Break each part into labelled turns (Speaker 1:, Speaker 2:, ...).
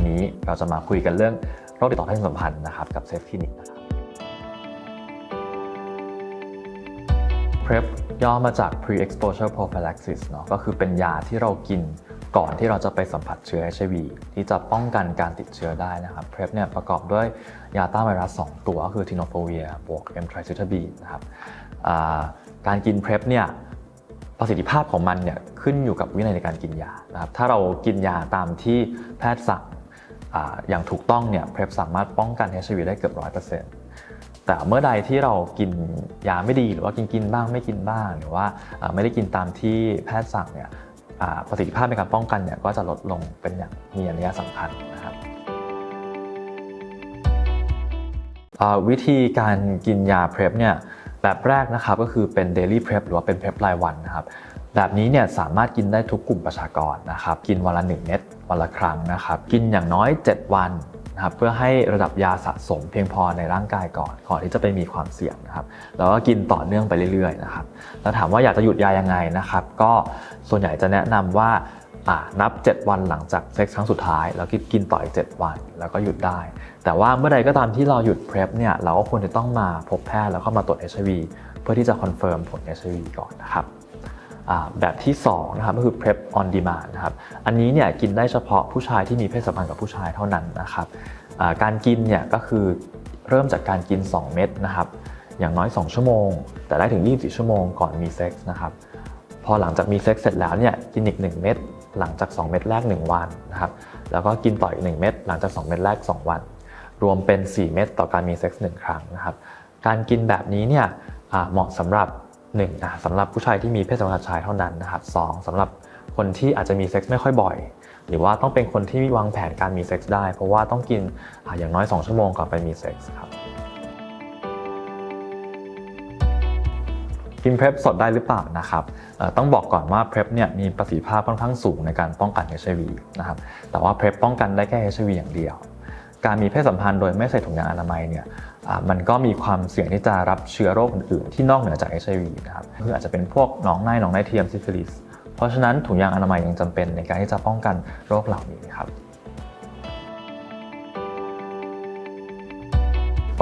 Speaker 1: วันนี้เราจะมาคุยกันเรื่องโรคติดต่อทางสัมพันธ์นะครับกับเซฟคลินิกนะครับ PrEP ย่อมาจาก pre-exposure prophylaxis เนาะก็คือเป็นยาที่เรากินก่อนที่เราจะไปสัมผัสเชื้อ HIV ที่จะป้องกันการติดเชื้อได้นะครับ PrEP เนี่ยประกอบด้วยยาต้านไวรัส 2 ตัวก็คือ tenofovir บวก emtricitabine นะครับการกิน PrEP เนี่ยประสิทธิภาพของมันเนี่ยขึ้นอยู่กับวินัยในการกินยานะครับถ้าเรากินยาตามที่แพทย์สั่ง อย่างถูกต้องเนี่ย PrEP สามารถป้องกัน HIV ได้เกือบ100%แต่เมื่อใดที่เรากินยาไม่ดีหรือว่ากินกินบ้างไม่กินบ้าง หรือว่าไม่ได้กินตามที่แพทย์สั่งเนี่ยประสิทธิภาพในการป้องกันเนี่ยก็จะลดลงเป็นอย่างมีนัยสำคัญนะครับวิธีการกินยา PrEP เนี่ยแบบแรกนะครับก็คือเป็น daily PrEP หรือว่าเป็น PrEP รายวันนะครับ แบบนี้เนี่ยสามารถกินได้ทุกกลุ่มประชากรนะครับ กินวันละ 1 เม็ดวันละครั้งนะครับ กินอย่างน้อย 7 วันนะครับเพื่อให้ระดับยาสะสมเพียงพอในร่างกายก่อนก่อนที่จะไปมีความเสี่ยงนะครับแล้วก็กินต่อเนื่องไปเรื่อยๆนะครับแล้วถามว่าอยากจะหยุดยายังไงนะครับ ก็ส่วนใหญ่จะแนะนำว่าอ่านับ 7 วันหลังจากเซ็กซ์ครั้งสุดท้าย แล้วกินกินต่ออีก 7 วัน แล้วก็หยุดได้ แต่ว่าเมื่อใดก็ตามที่เราหยุด PrEP เนี่ยเราก็ควรจะต้องมาพบแพทย์แล้วก็มาตรวจ HIV เพื่อที่จะคอนเฟิร์มผล HIV ก่อนนะครับ แบบที่2นะครับก็คือ prep on demand นะครับอันนี้เนี่ยกินได้เฉพาะผู้ชายที่มีเพศสัมพันธ์กับผู้ชายเท่านั้นนะครับการกินเนี่ยก็คือเริ่มจากการกิน 2 เม็ดนะครับอย่างน้อย 2 ชั่วโมง แต่ได้ถึง 24 ชั่วโมงก่อนมีเซ็กส์นะครับพอหลังจากมีเซ็กส์เสร็จแล้วเนี่ยกินอีก 1 เม็ดหลังจาก 2 เม็ดแรก 1 วันนะครับแล้วก็กินต่ออีก 1 เม็ดหลังจาก 2 เม็ดแรก 2 วัน รวมเป็น 4 เม็ดต่อการมีเซ็กส์1ครั้งนะครับการกินแบบนี้เนี่ยเหมาะสำหรับ 1นะสำหรับผู้ชายที่มีเพศสัมพันธ์ชายเท่านั้นนะครับสองสำหรับคนที่อาจจะมีเซ็กส์ไม่ค่อยบ่อย หรือว่าต้องเป็นคนที่วางแผนการมีเซ็กส์ได้ เพราะว่าต้องกินอาอย่างน้อย 2 ชั่วโมงก่อนไปมีเซ็กส์ครับกินเพ r ร p สดได้หรือเปล่านะครับต้องบอกก่อนว่าเพ r ร p เนี่ยมีประสิทธิภาพค่อนข้างสูงในการป้องกัน HIV นะครับแต่ว่าเพ r ร p ป้องกันได้แค่ HIV อย่างเดียว การมีเพศสัมพันธ์โดยไม่ใส่ถุงยางอนามัยเนี่ย มันก็มีความเสี่ยงที่จะรับเชื้อโรคอื่นๆ ที่นอกเหนือจาก HIV นะครับคืออาจจะเป็นพวกหนองในหนองในเทียมซิฟิลิส เพราะฉะนั้นถุงยางอนามัยยังจำเป็นในการที่จะป้องกันโรคเหล่านี้ครับ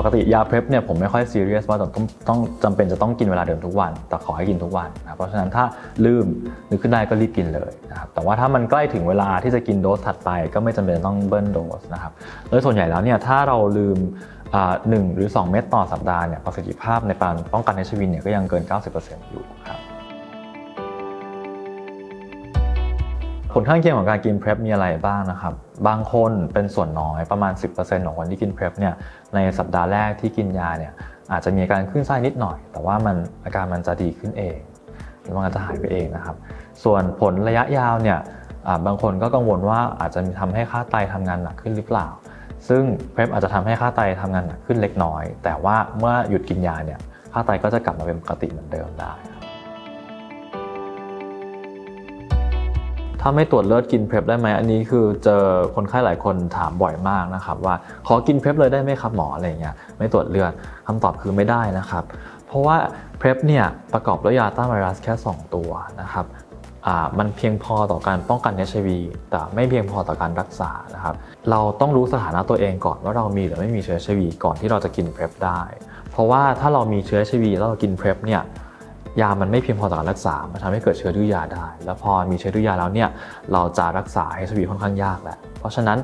Speaker 1: ปกติยาเพล็บเนี่ยผมไม่ค่อยซีเรียสว่าต้องต้องจำเป็นจะต้องกินเวลาเดิมทุกวัน แต่ขอให้กินทุกวันนะเพราะฉะนั้นถ้าลืมนึกขึ้นได้ก็รีบกินเลยนะครับแต่ว่าถ้ามันใกล้ถึงเวลาที่จะกินโดสถัดไป ก็ไม่จำเป็นต้องเบิ้ลโดสนะครับโดยส่วนใหญ่แล้วเนี่ยถ้าเราลืม หนึ่งหรือ 2 เม็ดต่อสัปดาห์เนี่ยประสิทธิภาพในการป้องกัน HIV เนี่ยก็ยังเกิน 90%อยู่ครับผลข้างเคียงของการกิน PrEP มีอะไรบ้างนะครับ บางคนเป็นส่วนน้อยประมาณ 10%ของคนที่กิน PrEP เนี่ยในสัปดาห์แรกที่กินยาเนี่ยอาจจะมีอาการขึ้นไส้นิดหน่อย แต่ว่ามันอาการมันจะดีขึ้นเองหรือมันจะหายไปเองนะครับ ส่วนผลระยะยาวเนี่ยบางคนก็กังวลว่าอาจจะมีทำให้ค่าไตทำงานหนักขึ้นหรือเปล่า ซึ่ง PrEP อาจจะทำให้ค่าไตทำงานหนักขึ้นเล็กน้อย แต่ว่าเมื่อหยุดกินยาเนี่ยค่าไตก็จะกลับมาเป็นปกติเหมือนเดิมได้ถ้าไม่ตรวจเลือดกินเพล p ได้ไหมอันนี้คือเจอคนไข้หลายคนถามบ่อยมากนะครับว่าขอกินเพล p เลยได้ไหมครับหมออะไรเงี้ยไม่ตรวจเลือดคำตอบคือไม่ได้นะครับ เพราะว่าเพล p เนี่ยประกอบด้วยยาต้านไวรัสแค่ 2 ตัวนะครับ มันเพียงพอต่อการป้องกัน HIV แต่ไม่เพียงพอต่อการรักษานะครับ เราต้องรู้สถานะตัวเองก่อนว่าเรามีหรือไม่มีเชื้อ HIV ก่อนที่เราจะกินเพล p ได้ เพราะว่าถ้าเรามีเชื้อ HIV แล้วเรากินเพล p เนี่ยยามันไม่เพียงพอต่อการรักษา มันทำให้เกิดเชื้อดื้อยาได้ แล้วพอมีเชื้อดื้อยาแล้วเนี่ย เราจะรักษา HIV ค่อนข้างยากแหละ เพราะฉะนั้น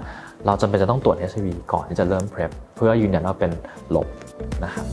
Speaker 1: เราจำเป็นจะต้องตรวจ HIV ก่อนที่จะเริ่ม PrEP เพื่อยืนยันว่าเป็นลบนะครับ